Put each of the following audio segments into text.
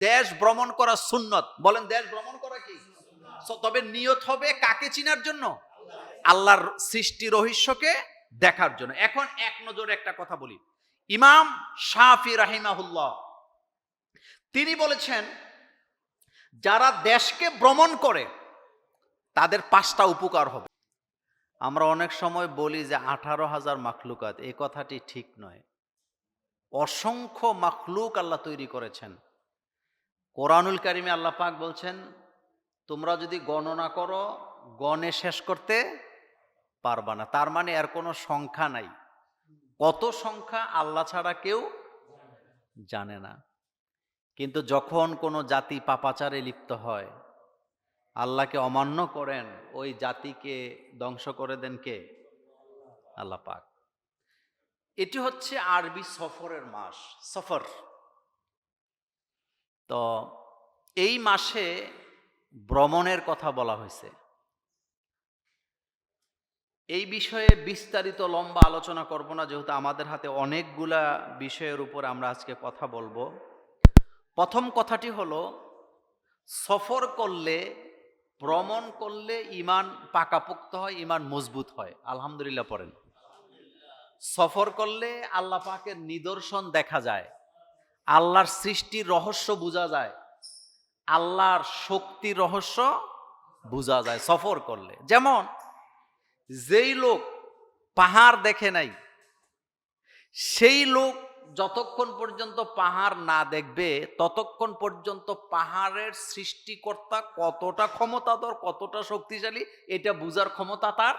দেশ ভ্রমণ করা সুন্নত। বলেন দেশ ভ্রমণ করা কি? তবে নিয়ত হবে কাকে চিনার জন্য? আল্লাহর সৃষ্টি রহস্যকে দেখার জন্য। এখন এক নজরে একটা কথা বলি। ইমাম শাফি রাহিমাহুল্লাহ, তিনি বলেছেন, যারা দেশকে ভ্রমণ করে, তাদের পাঁচটা উপকার হবে। আমরা অনেক সময় বলি যে আঠারো হাজার মাখলুকাত এই কথাটি ঠিক নয়। অসংখ্য মাখলুক আল্লাহ তৈরি করেছেন। কোরআনুল কারিমে আল্লাহ পাক বলছেন, তোমরা যদি গণনা করো, গণে শেষ করতে পারবা না। তার মানে এর কোনো সংখ্যা নাই। কত সংখ্যা আল্লাহ ছাড়া কেউ জানে না। কিন্তু যখন কোনো জাতি পাপাচারে লিপ্ত হয়, আল্লাহকে অমান্য করেন, ওই জাতিকে ধ্বংস করে দেন কে? আল্লাহ পাক। এটি হচ্ছে আরবি সফরের মাস, সফর। তো এই মাসে ভ্রমণের কথা বলা হয়েছে। এই বিষয়ে বিস্তারিত লম্বা আলোচনা করব না, যেহেতু আমাদের হাতে অনেকগুলা বিষয়ের উপর আমরা আজকে কথা বলব। প্রথম কথাটি হলো, সফর করলে, ভ্রমণ করলে ইমান পাকাপোক্ত হয় ইমান মজবুত হয়। আলহামদুলিল্লাহ পড়েন। সফর করলে আল্লাহ পাকের নিদর্শন দেখা যায়। আল্লাহর সৃষ্টির রহস্য বোঝা যায়। আল্লাহর শক্তির রহস্য বোঝা যায়, সফর করলে। যেমন, যেই লোক পাহাড় দেখে নাই, সেই লোক যতক্ষণ পর্যন্ত পাহাড় না দেখবে, ততক্ষণ পর্যন্ত পাহাড়ের সৃষ্টিকর্তা কতটা ক্ষমতাধর, কতটা শক্তিশালী, এটা বুঝার ক্ষমতা তার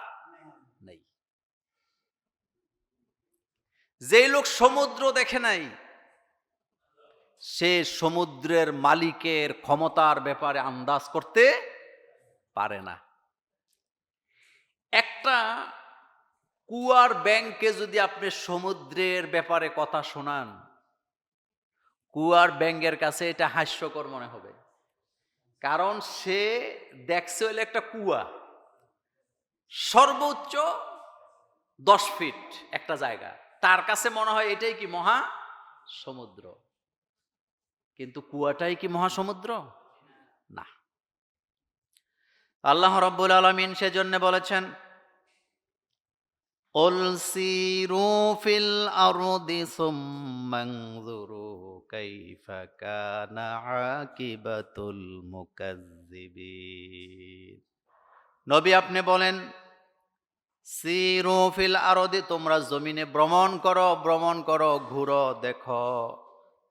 নেই। যেই লোক সমুদ্র দেখে নাই সে সমুদ্রের মালিকের ক্ষমতার ব্যাপারে আন্দাজ করতে পারে না। একটা কুয়ার ব্যাংকে যদি আপনি সমুদ্রের ব্যাপারে কথা শোনান, কুয়ার ব্যাংকের কাছে এটা হাস্যকর মনে হবে। কারণ সে দেখছে হলে একটা কুয়া, সর্বোচ্চ দশ ফিট একটা জায়গা। তার কাছে মনে হয় এটাই কি মহা সমুদ্র। কিন্তু কুয়াটাই কি মহাসমুদ্র না আল্লাহ রব্বুল আলমিন সেজন্য বলেছেন قل سيروا في الأرض ثم انظروا كيف كان عاقبة المكذبين নবী আপনি বলেন সিরু ফিল আরদি তোমরা জমিনে ভ্রমণ করো ভ্রমণ করো ঘুরো দেখো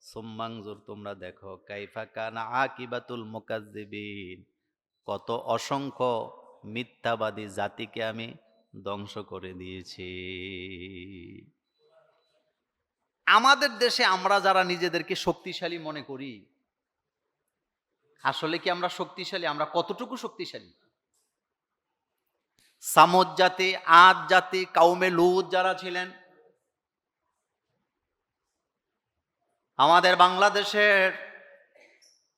সুম্মাংজুর তোমরা দেখো, কাইফা কানা আকিবাতুল মুকাজ্জিবিন। কত অসংখ্য মিথ্যাবাদী জাতিকে আমি ধ্বংস করে দিয়েছি। আমাদের দেশে আমরা যারা নিজেদেরকে শক্তিশালী মনে করি, আসলে কি আমরা শক্তিশালী? আমরা কতটুকু শক্তিশালী? সামদ জাতি, আদ জাতি কাউমে লুদ যারা ছিলেন আমাদের বাংলাদেশের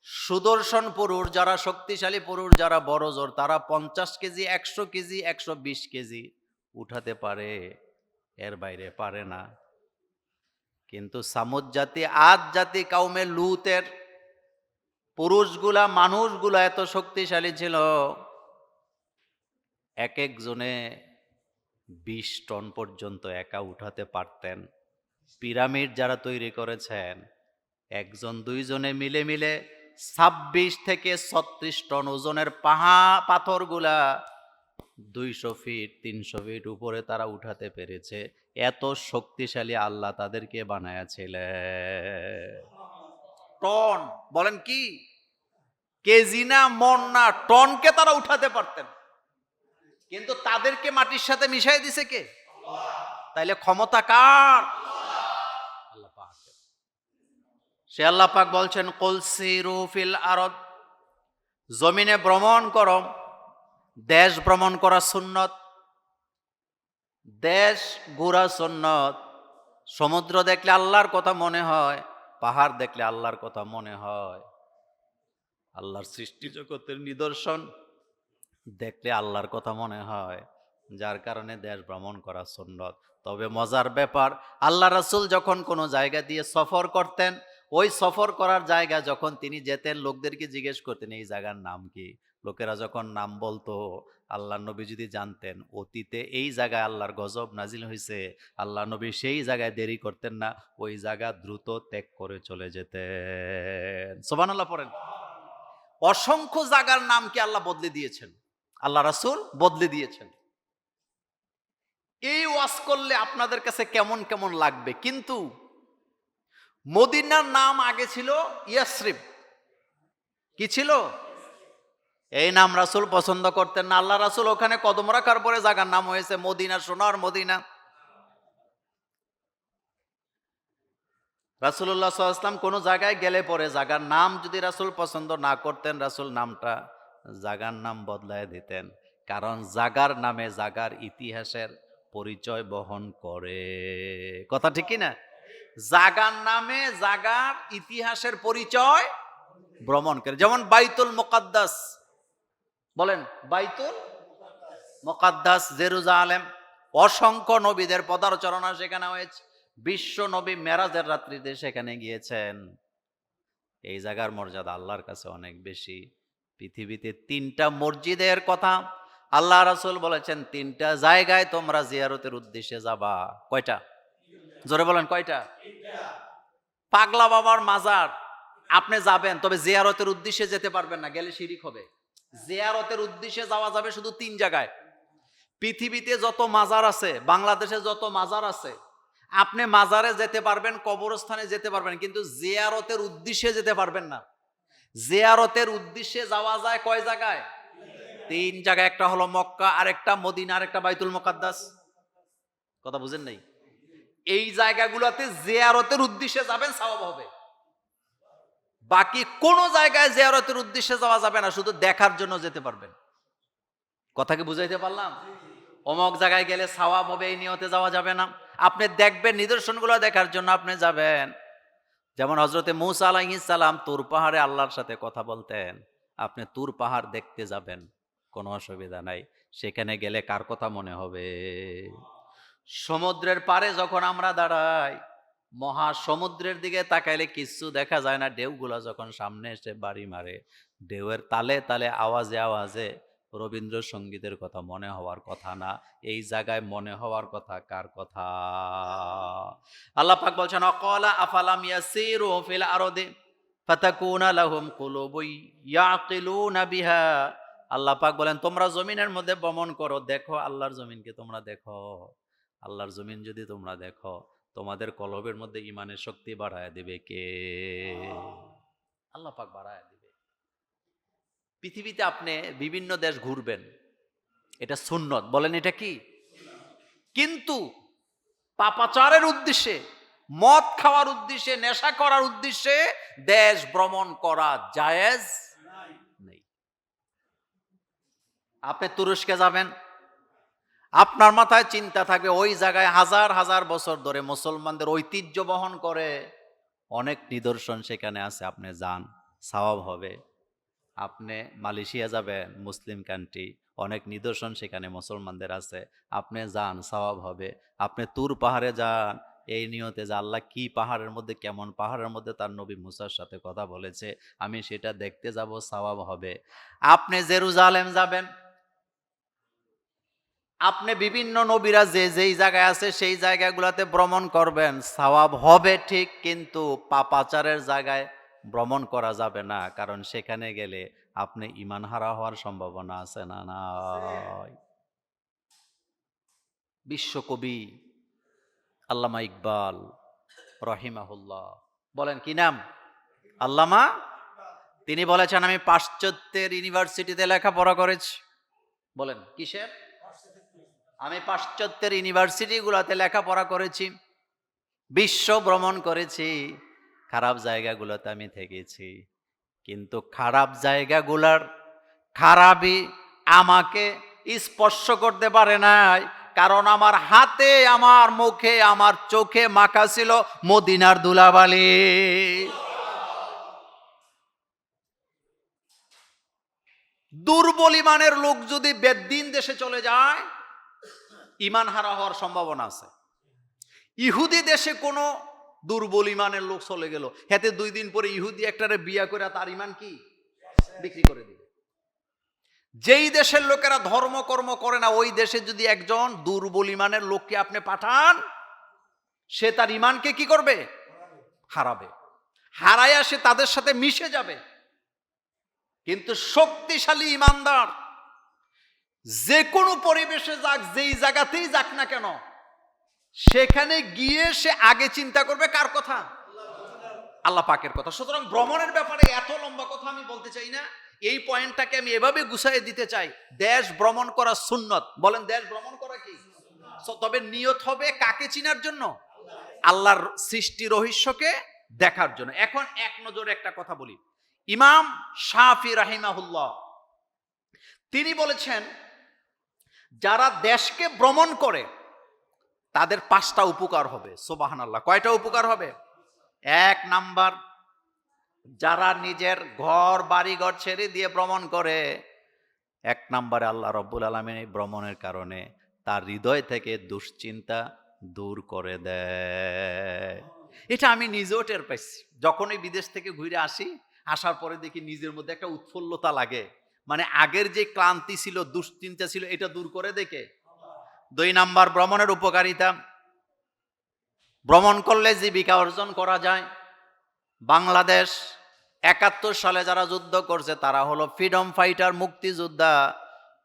সুদর্শন পুরুষ, যারা শক্তিশালী পুরুষ, যারা বড় জোর, তারা পঞ্চাশ কেজি, একশো কেজি, একশো বিশ কেজি উঠাতে পারে। এর বাইরে পারে না। কিন্তু সামুদ জাতি, আদ জাতি কাউমে লুতের পুরুষগুলা, মানুষগুলা এত শক্তিশালী ছিল, এক একজনে বিশ টন পর্যন্ত একা উঠাতে পারতেন। পিরামিড যারা তৈরি করেছেন একজন দুইজনে মিলে মিলে ছাব্বিশ থেকে ছত্রিশ টন ওজনের পাহা পাথরগুলা দুইশো ফিট, তিনশো ফিট উপরে তারা উঠাতে পেরেছে। এত শক্তিশালী আল্লাহ তাদেরকে বানায়াছিলেন? টন, বলেন কি? কেজি না মন না, টনকে তারা উঠাতে পারতেন। কিন্তু তাদেরকে মাটির সাথে মিশাই দিছে কে? তাইলে ক্ষমতা কার আল্লাহ পাক সে আল্লাহ পাক বলছেন কলসিরু ফিল আরদ। জমিনে ভ্রমণ করো, দেশ ভ্রমণ করা সুন্নত, দেশ ঘোরা সুন্নত। সমুদ্র দেখলে আল্লাহর কথা মনে হয়, পাহাড় দেখলে আল্লাহর কথা মনে হয়। আল্লাহর সৃষ্টি জগতের নিদর্শন দেখলে আল্লাহর কথা মনে হয়, যার কারণে দেশ ভ্রমণ করা সুন্নত। তবে মজার ব্যাপার, আল্লাহ রাসুল যখন কোনো জায়গা দিয়ে সফর করতেন ওই সফর করার জায়গা যখন তিনি যেতেন, লোকদেরকে জিজ্ঞেস করতেন, এই জায়গার নাম কি? লোকেরা যখন নাম বলতো, আল্লাহ নবী যদি জানতেন, অতীতে এই জায়গায় আল্লাহর গজব নাজিল হয়েছে আল্লাহ নবী সেই জায়গায় দেরি করতেন না, ওই জায়গা দ্রুত ত্যাগ করে চলে যেতেন। সোবান আল্লাহ পড়েন। অসংখ্য জায়গার নামকে আল্লাহ বদলে দিয়েছেন। আল্লাহ রাসূল বদলে দিয়েছেন। এই ওয়াজ করলে আপনাদের কাছে কেমন কেমন লাগবে? কিন্তু মদিনার নাম আগে ছিল ইয়াসরিব। কি ছিল? এই নাম রাসূল পছন্দ করতেন না। আল্লাহ রাসুল ওখানে কদম রাখার পরে জাগার নাম হয়েছে মদিনা সোনার মদিনা। রাসুল্লাহ সাল্লাম কোনো জায়গায় গেলে পরে জাগার নাম যদি রাসূল পছন্দ না করতেন, রাসুল নামটা জাগার নাম বদলায় দিতেন। কারণ জাগার নামে জাগার ইতিহাসের পরিচয় বহন করে। কথা ঠিক না জাগার নামে, জাগার ইতিহাসের পরিচয় ভ্রমণ করে। যেমন বাইতুল মোকাদ্দাস। বলেন, বাইতুল মোকাদ্দাস, জেরুজালেম। অসংখ্য নবীদের পদার্চরণা সেখানে হয়েছে। বিশ্ব নবী মেরাজের রাত্রিতে সেখানে গিয়েছেন। এই জায়গার মর্যাদা আল্লাহর কাছে অনেক বেশি। পৃথিবীতে তিনটা মসজিদের কথা আল্লাহ রাসুল বলেছেন, তিনটা জায়গায় তোমরা জিয়ারতের উদ্দেশ্যে যাবা। কয়টা? জোরে বলেন, কয়টা? পাগলা বাবার মাজার। আপনি যাবেন, তবে জিয়ারতের উদ্দেশ্যে যেতে পারবেন না, গেলে শিরিক হবে। জিয়ারতের উদ্দেশ্যে যাওয়া যাবে শুধু তিন জায়গায়। পৃথিবীতে যত মাজার আছে, বাংলাদেশে যত মাজার আছে, আপনি মাজারে যেতে পারবেন, কবরস্থানে যেতে পারবেন, কিন্তু জিয়ারতের উদ্দেশ্যে যেতে পারবেন না। জিয়ারতের উদ্দেশ্যে যাওয়া যায় কয় জায়গায়? তিন জায়গায়, একটা হলো মক্কা, আরেকটা মদিনা, আরেকটা বাইতুল মোকাদ্দাস। কথা বুঝেন নাই? এই জায়গাগুলোতে জিয়ারতের উদ্দেশ্যে যাবেন, সওয়াব হবে। বাকি কোন জায়গায় জিয়ারতের উদ্দেশ্যে যাওয়া যাবে না, শুধু দেখার জন্য যেতে পারবেন। কথা কি বুঝাইতে পারলাম? অমক জায়গায় গেলে সওয়াব হবে, এই নিয়তে যাওয়া যাবে না। আপনি দেখবেন, নিদর্শনগুলো দেখার জন্য আপনি যাবেন। যেমন হজরতে মৌসা আলাইসালাম তুর পাহাড়ে আল্লাহর সাথে কথা বলতেন। আপনি তুর পাহাড় দেখতে যাবেন, কোনো অসুবিধা নাই। সেখানে গেলে কার কথা মনে হবে? সমুদ্রের পারে যখন আমরা দাঁড়াই মহা সমুদ্রের দিকে তাকাইলে কিচ্ছু দেখা যায় না। ঢেউগুলো যখন সামনে এসে বাড়ি মারে, ঢেউয়ের তালে তালে আওয়াজে আওয়াজে রবীন্দ্রসঙ্গীতের কথা মনে হওয়ার কথা না। এই জায়গায় মনে হওয়ার কথা কার কথা? আল্লাহ পাক বলছেন, অকলা আফালাম ইয়াসিরু ফিল আরদি ফাতাকুনা লাহুম কুলুবুন ইয়াকিলুনা বিহা। আল্লাহ পাক বলেন, তোমরা জমিনের মধ্যে ভ্রমণ করো, দেখো আল্লাহর জমিনকে তোমরা দেখো। আল্লাহর জমিন যদি তোমরা দেখো, তোমাদের কলবের মধ্যে ইমানের শক্তি বাড়ায় দেবে কে? আল্লাহ পাক বাড়ায় দেবে। পৃথিবীতে আপনি বিভিন্ন দেশ ঘুরবেন, এটা সুন্নত। বলেন এটা কি? কিন্তু পাপাচারের উদ্দেশ্যে, মদ খাওয়ার উদ্দেশ্যে, নেশা করার উদ্দেশ্যে দেশ ভ্রমণ করা জায়েজ? নেই। আপনি তুরস্কে যাবেন আপনার মাথায় চিন্তা থাকবে ওই জায়গায় হাজার হাজার বছর ধরে মুসলমানদের ঐতিহ্য বহন করে অনেক নিদর্শন সেখানে আছে, আপনি যান সওয়াব হবে। আপনি মালয়েশিয়া যাবেন, মুসলিম কান্ট্রি অনেক নিদর্শন সেখানে মুসলমানদের আছে, আপনি যান সওয়াব হবে। আপনি তুর পাহাড়ে যান, এই নিয়তে যে আল্লাহ কি পাহাড়ের মধ্যে, কেমন পাহাড়ের মধ্যে তার নবী মুসার সাথে কথা বলেছে, আমি সেটা দেখতে যাব সওয়াব হবে। আপনি জেরুজালেম যাবেন আপনি বিভিন্ন নবীরা যে যেই জায়গায় আছে সেই জায়গাগুলোতে ভ্রমণ করবেন। সওয়াব হবে ঠিক, কিন্তু পাপাচারের জায়গায় ভ্রমণ করা যাবে না, কারণ সেখানে গেলে আপনি ইমান হারা হওয়ার সম্ভাবনা আছে না নাই? বিশ্বকবি আল্লামা ইকবাল রহিমাহুল্লাহ, বলেন কি নাম? আল্লামা? তিনি বলেছেন, আমি পাশ্চাত্যের ইউনিভার্সিটিতে লেখাপড়া করেছি। বলেন, কিসের? আমি পাশ্চাত্যের ইউনিভার্সিটিগুলোতে লেখাপড়া করেছি, বিশ্ব ভ্রমণ করেছি, খারাপ জায়গাগুলোতে আমি থেকেছি। কিন্তু খারাপ জায়গাগুলার খারাপই আমাকে স্পর্শ করতে পারে নাই, কারণ আমার হাতে, আমার মুখে, আমার চোখে মাখা ছিল মদিনার দুলাবালি দুর্বল ইমানের লোক যদি বেদিন দেশে চলে যায় ইমান হারা হওয়ার সম্ভাবনা আছে। ইহুদি দেশে কোনো দুর্বল ইমানের লোক চলে গেল। হেতে দুই দিন পরে ইহুদি একটারে বিয়া করে তার ইমান কি? বিক্রি করে দিল যেই দেশের লোকেরা ধর্মকর্ম করে না, ওই দেশে যদি একজন দুর্বল ইমানের লোককে আপনি পাঠান, সে তার ইমানকে কি করবে? হারাবে। হারাইয়া সে তাদের সাথে মিশে যাবে। কিন্তু শক্তিশালী ইমানদার যে কোনো পরিবেশে যাক, যেই জায়গাতেই যাক না কেন, সেখানে গিয়ে সে আগে চিন্তা করবে কার কথা? আল্লাহ পাকের কথা। সুতরাং ভ্রমণের ব্যাপারে এত লম্বা কথা আমি বলতে চাই না। এই পয়েন্টটাকে আমি এভাবে গুছাই দিতে চাই। দেশ ভ্রমণ করা সুন্নত। বলেন, দেশ ভ্রমণ করা কি? তবে নিয়ত হবে কাকে চিনার জন্য? আল্লাহর সৃষ্টি রহস্যকে দেখার জন্য। এখন এক নজরে একটা কথা বলি। ইমাম শাফি রাহিমাহুল্লাহ, তিনি বলেছেন যারা দেশকে ভ্রমণ করে, তাদের পাঁচটা উপকার হবে সোবাহান আল্লাহ কয়টা উপকার হবে? এক নাম্বার, যারা নিজের ঘর বাড়ি ঘর ছেড়ে দিয়ে ভ্রমণ করে, এক নম্বরে আল্লাহ রব্বুল আলমিন এই ভ্রমণের কারণে তার হৃদয় থেকে দুশ্চিন্তা দূর করে দেয়। এটা আমি নিজেও টের পাইছি। যখনই বিদেশ থেকে ঘুরে আসি, আসার পরে দেখি নিজের মধ্যে একটা উৎফুল্লতা লাগে। মানে আগের যে ক্লান্তি ছিল, দুশ্চিন্তা ছিল, এটা দূর করে দেখে দুই নাম্বার, ভ্রমণের উপকারিতা। ভ্রমণ করলে জীবিকা অর্জন করা যায়। বাংলাদেশ একাত্তর সালে যারা যুদ্ধ করছে, তারা হলো ফ্রিডম ফাইটার, মুক্তিযোদ্ধা।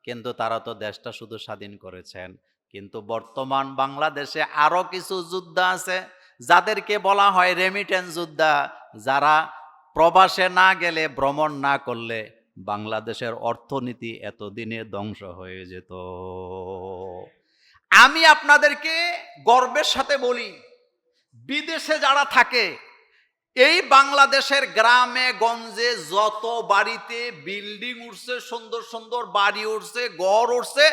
কিন্তু তারা তো দেশটা শুধু স্বাধীন করেছেন। কিন্তু বর্তমান বাংলাদেশে আরও কিছু যোদ্ধা আছে, যাদেরকে বলা হয় রেমিটেন্স যোদ্ধা, যারা প্রবাসে না গেলে, ভ্রমণ না করলে বাংলাদেশের অর্থনীতি এতদিনে ধ্বংস হয়ে যেত। আমি আপনাদেরকে গর্বের সাথে বলি, বিদেশে যারা থাকে, এই বাংলাদেশের গ্রামে, গঞ্জে যত বাড়িতে বিল্ডিং উঠছে, সুন্দর সুন্দর বাড়ি উঠছে গড় উঠছে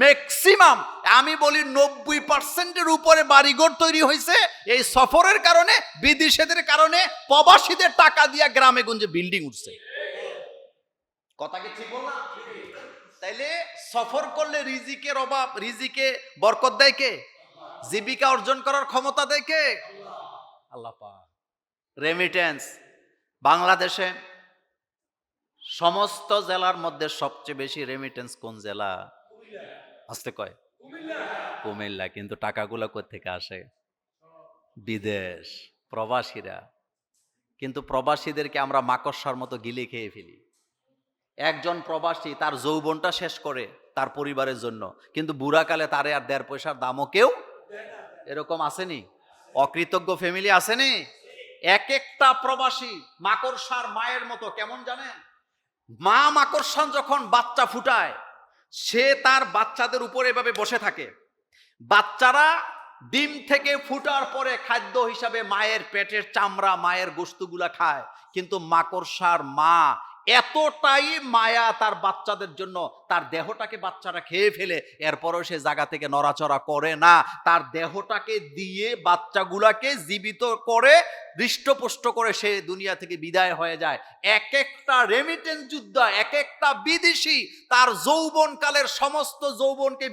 ম্যাক্সিমাম আমি বলি নব্বই পার্সেন্টের উপরে বাড়িঘর তৈরি হয়েছে এই সফরের কারণে, বিদেশেদের কারণে প্রবাসীদের টাকা দিয়া গ্রামে গঞ্জে বিল্ডিং উঠছে। কথা কি ঠিক বললাম? তাইলে সফর করলে রিজিকের অভাব, রিজিকে বরকত দেয় কে? জীবিকা অর্জন করার ক্ষমতা দেয় কে? আল্লাহ রেমিটেন্স বাংলাদেশে সমস্ত জেলার মধ্যে সবচেয়ে বেশি রেমিটেন্স কোন জেলা? আসতে কয়। কুমিল্লা, কিন্তু টাকাগুলো থেকে আসে? বিদেশ, প্রবাসীরা। কিন্তু প্রবাসীদেরকে আমরা মাকড়সার মতো গিলে খেয়ে ফেলি। একজন প্রবাসী তার যৌবনটা শেষ করে তার পরিবারের জন্য। কিন্তু বুড়াকালে তারে আর দেড় পয়সার দামও কেউ এরকম আসেনি? অকৃতজ্ঞ ফ্যামিলি আসেনি? এক একটা প্রবাসী মাকড়সার মায়ের মতো, কেমন জানেন? মা মাকড়সা যখন বাচ্চা ফুটায়, সে তার বাচ্চাদের উপর এভাবে বসে থাকে। বাচ্চারা ডিম থেকে ফুটার পরে খাদ্য হিসাবে মায়ের পেটের চামড়া, মায়ের গোস্তগুলা খায়। কিন্তু মাকড়সার মা এতটাই মায়া তার বাচ্চাদের জন্য। তার দেহটাকে বাচ্চারা খেয়ে ফেলে, এরপরও সে জায়গা থেকে নড়াচড়া করে না। তার দেহটাকে দিয়ে বাচ্চাগুলাকে জীবিত করে, হৃষ্টপুষ্ট করে সে দুনিয়া থেকে বিদায় হয়ে যায়। এক একটা রেমিটেন্স যুদ্ধ, এক একটা বিদেশি, তার যৌবনকালের সমস্ত যৌবনকে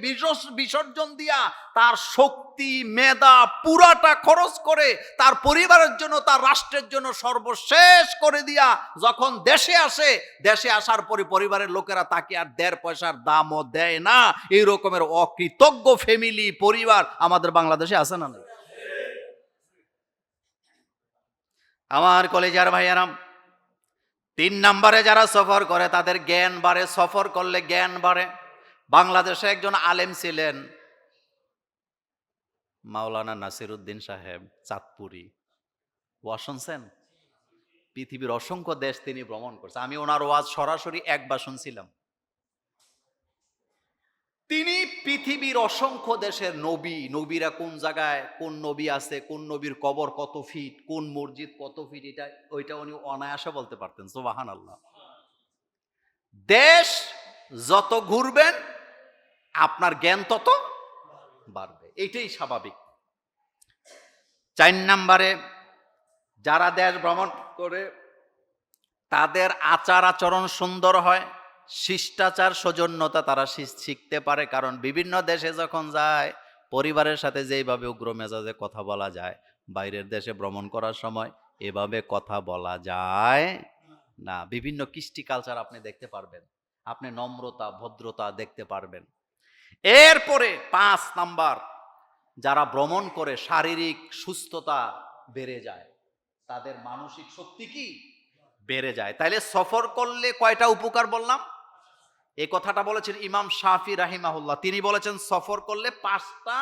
বিসর্জন দিয়া তার শক্তি মেধা পুরাটা খরচ করে তার পরিবারের জন্য, তার রাষ্ট্রের জন্য সর্বশেষ করে দিয়া যখন দেশে আসে, দেশে আসার পরে পরিবারের লোকেরা তাকে আর দেড় পয়সার দামও দেয় না এই রকমের অকৃতজ্ঞ ফ্যামিলি পরিবার আমাদের বাংলাদেশে আছে না? আমার কলেজার ভাইয়ারাম, তিন নম্বরে যারা সফর করে তাদের জ্ঞান বাড়ে, সফর করলে জ্ঞান বাড়ে বাংলাদেশে একজন আলেম ছিলেন মাওলানা নাসির উদ্দিন সাহেব, চাঁদপুরি। ওয়া শুনছেন? পৃথিবীর অসংখ্য দেশ তিনি ভ্রমণ করছেন আমি ওনার ওয়াজ সরাসরি একবার শুনছিলাম। তিনি পৃথিবীর অসংখ্য দেশের নবী, নবীরা কোন জায়গায়, কোন নবী আছে, কোন নবীর কবর কত ফিট, কোন মসজিদ কত ফিট, এটা, ওইটা উনি অনায়াসে বলতে পারতেন সোবাহান আল্লাহ দেশ যত ঘুরবেন, আপনার জ্ঞান তত বাড়বে। এটাই স্বাভাবিক। চার নাম্বারে যারা দেশ ভ্রমণ করে, তাদের আচার আচরণ সুন্দর হয়, শিষ্টাচার, সৌজন্যতা তারা শিখ- শিখতে পারে। কারণ বিভিন্ন দেশে যখন যায়, পরিবারের সাথে যেইভাবে উগ্র মেজাজে কথা বলা যায়, বাইরের দেশে ভ্রমণ করার সময় এভাবে কথা বলা যায় না। বিভিন্ন কৃষ্টি কালচার আপনি দেখতে পারবেন। আপনি নম্রতা, ভদ্রতা দেখতে পারবেন। এরপরে পাঁচ নাম্বার যারা ভ্রমণ করে শারীরিক সুস্থতা বেড়ে যায়, তাদের মানসিক শক্তি কি? বেড়ে যায়। তাইলে সফর করলে কয়টা উপকার বললাম? এই কথাটা বলেছেন ইমাম শাফি রাহিমাহুল্লাহ। তিনি বলেছেন সফর করলে পাঁচটা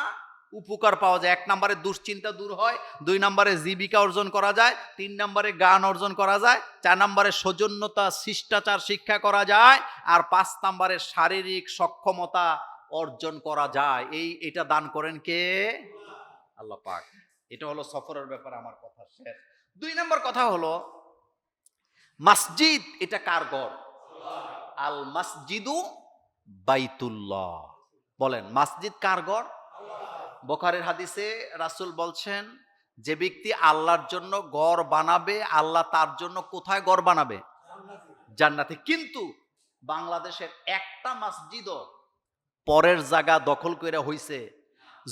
উপকার পাওয়া যায়। এক নম্বরে দুশ্চিন্তা দূর হয়, দুই নম্বরে জীবিকা অর্জন করা যায়, তিন নম্বরে গান অর্জন করা যায়, চার নম্বরে সৌজন্যতা, শিষ্টাচার, শিক্ষা করা যায়, আর পাঁচ নম্বরে শারীরিক সক্ষমতা অর্জন করা যায়। এই, এটা দান করেন কে? আল্লাহ পাক। এটা হলো সফরের ব্যাপারে আমার কথা শেষ। দুই নম্বর কথা হলো, মসজিদ, এটা কার ঘর? আল মসজিদু বাইতুল্লাহ। বলেন, মসজিদ কার ঘর? বোখারের হাদিসে রাসূল বলছেন, যে ব্যক্তি আল্লাহর জন্য গড় বানাবে, আল্লাহ তার জন্য কোথায় গড় বানাবে? জান্নাতে। কিন্তু বাংলাদেশের একটা মসজিদও পরের জায়গা দখল করে হইছে,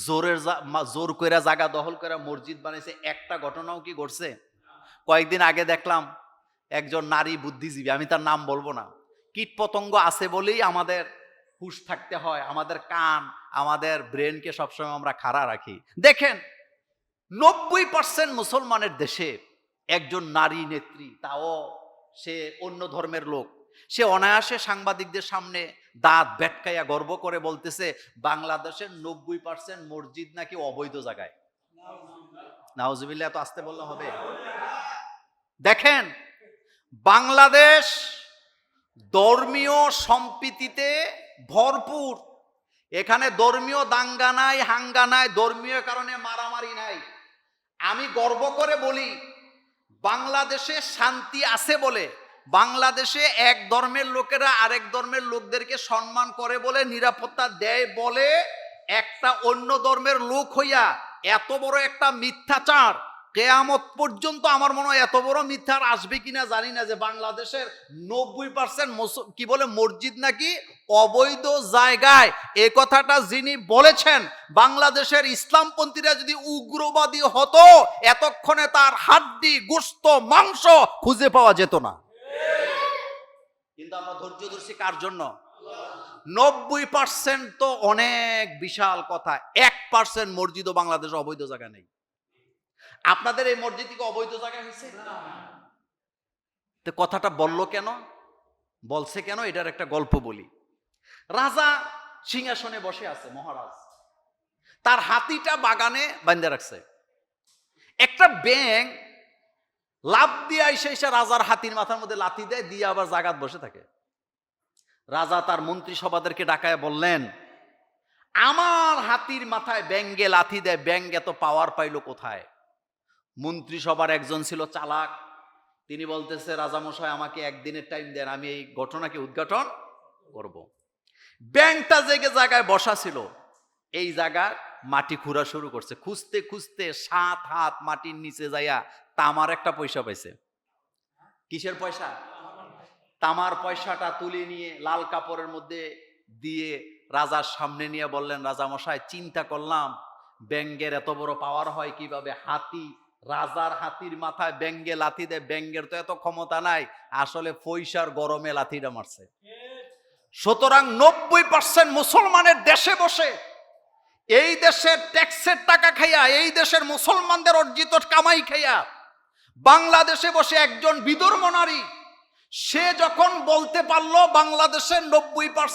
জোরের জোর কইরা জায়গা দখল করে মসজিদ বানাইছে, একটা ঘটনাও কি ঘটছে? কয়েকদিন আগে দেখলাম একজন নারী বুদ্ধিজীবী, আমি তার নাম বলব না কীট পতঙ্গ আছে বলেই আমাদের হুশ থাকতে হয়, আমাদের কান, আমাদের ব্রেনকে সবসময় আমরা খাড়া রাখি। দেখেন, নব্বই পার্সেন্ট মুসলমানের দেশে একজন নারী নেত্রী, তাও সে অন্য ধর্মের লোক সে অনায়াসে সাংবাদিকদের সামনে দাঁত বেটকাইয়া গর্ব করে বলতেছে, বাংলাদেশের নব্বই পার্সেন্ট মসজিদ নাকি অবৈধ জায়গায়? নাউজুবিল্লাহ, এত আসতে বললে হবে? দেখেন, বাংলাদেশ ধর্মীয় সম্প্রীতিতে ভরপুর। এখানে ধর্মীয় দাঙ্গা নাই, হাঙ্গা নাই, ধর্মীয় কারণে মারামারি নাই। আমি গর্ব করে বলি, বাংলাদেশে শান্তি আছে বলে বাংলাদেশে এক ধর্মের লোকেরা আরেক ধর্মের লোকদেরকে সম্মান করে বলে, নিরাপত্তা দেয় বলে একটা অন্য ধর্মের লোক হইয়া এত বড় একটা মিথ্যাচার। কেয়ামত পর্যন্ত আমার মনে হয় এত বড় মিথ্যার আসবে কিনা জানি না, যে বাংলাদেশের নব্বই পার্সেন্ট কি বলে, মসজিদ নাকি অবৈধ জায়গায়। এ কথাটা যিনি বলেছেন, বাংলাদেশের ইসলামপন্থীরা যদি উগ্রবাদী হতো, এতক্ষণে তার হাড্ডি, গোস্ত, মাংস খুঁজে পাওয়া যেত না। কিন্তু আমরা ধৈর্য ধরছি কার জন্য? নব্বই পার্সেন্ট তো অনেক বিশাল কথা। এক পার্সেন্ট মসজিদ ও বাংলাদেশ অবৈধ জায়গা নেই। আপনাদের এই মসজিদ থেকে অবৈধ জায়গা হয়েছে? তো কথাটা বলল কেন? বলছে কেন? এটার একটা গল্প বলি। রাজা সিংহাসনে বসে আছে, মহারাজ। তার হাতিটা বাগানে বান্ধে রাখছে। একটা ব্যাং লাভ দিয়ে এসে এসে রাজার হাতির মাথার মধ্যে লাথি দেয়, দিয়ে আবার জাগাত বসে থাকে। রাজা তার মন্ত্রিসভাদেরকে ডাকায় বললেন, আমার হাতির মাথায় ব্যাঙ্গে লাথি দেয়, ব্যাঙ্গ এত পাওয়ার পাইলো কোথায়? মন্ত্রিসভার একজন ছিল চালাক। তিনি বলতেছে, রাজামশাই, আমাকে একদিনের টাইম দেন, আমি এই ঘটনাকে উদ্ঘাটন করব। ব্যাংকটা জেগে জায়গায় বসা ছিল। এই জায়গায় মাটি খুঁড়া শুরু করছে। খুঁজতে খুঁজতে সাত হাত মাটির নিচে যাইয়া তামার একটা পয়সা পাইছে। কিসের পয়সা? তামার পয়সাটা তুলে নিয়ে লাল কাপড়ের মধ্যে দিয়ে রাজার সামনে নিয়ে বললেন রাজামশাই চিন্তা করলাম, ব্যাঙ্গের এত বড় পাওয়ার হয় কীভাবে? হাতি, রাজার হাতির মাথায় ব্যাঙ্গে লাথি দেয়, ব্যাঙ্গের তো এত ক্ষমতা নাই, আসলে পয়সার গরমে লাথিটা মারছে। সুতরাং নব্বই পার্সেন্ট মুসলমানের দেশে বসে, এই দেশের ট্যাক্সের টাকা খাইয়া, এই দেশের মুসলমানদের অর্জিত কামাই খাইয়া বাংলাদেশে বসে একজন বিদর্ম নারী সে যখন বলতে পারল বাংলাদেশের নব্বই